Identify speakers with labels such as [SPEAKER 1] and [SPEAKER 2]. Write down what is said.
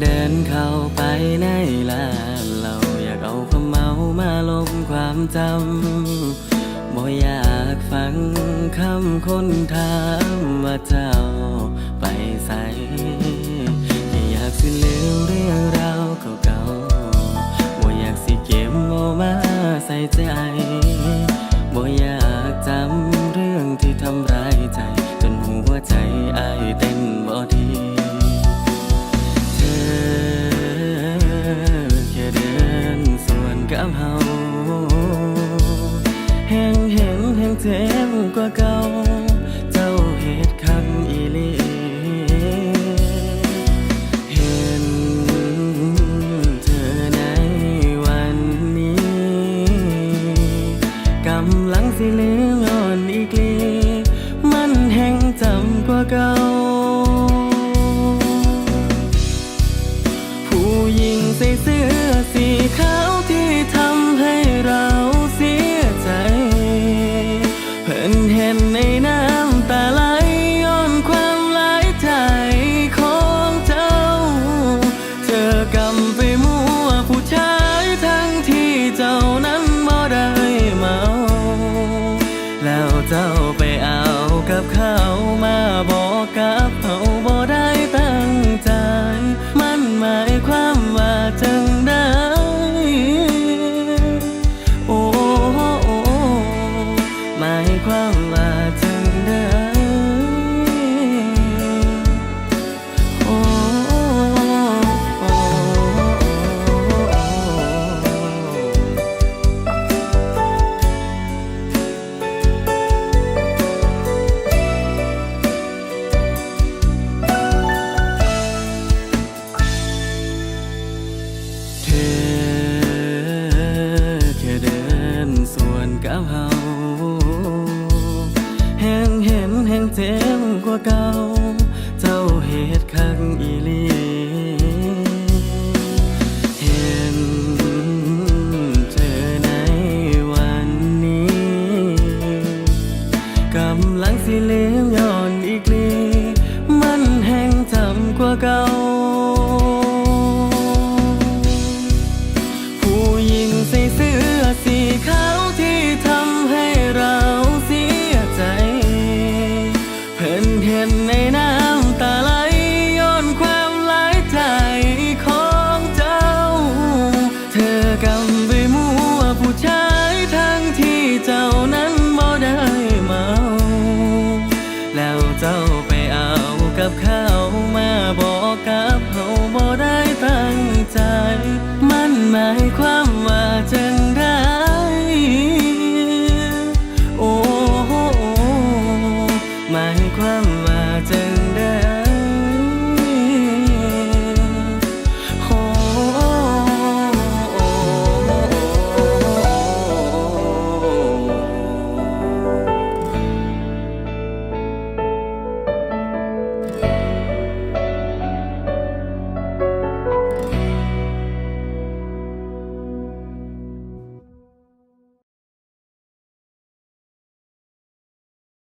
[SPEAKER 1] เดินเข้าไปในร้านเราอยากเอาความเมามาลบความจำบ่อยากฟังคำคนถามว่าเจ้าไปใส่แค่อยากสิลืมเรื่องราวเก่าๆบ่อยากสิเก็บเอามาใส่ใจบ่อยากจำเรื่องที่ทำร้ายใจ จนหัวใจไอเต้น เจ็บกว่าเก่า เจ้าเหตุคักอีลีเห็นเธอในวันนี้ กำลังสิลืมอนอีกลีมันแห่งจำกว่าเก่า กว่าเก่า เจ้าเหตุคักอีลี เธอกำไปมั่วผู้ชายทั้งที่เจ้านั้นบ่ได้เมา แล้วเจ้าไปเอากับเขามาบอกกับเขาบ่ได้ตั้งใจ มันหมายความว่าจังได้โอ้หมายความว่า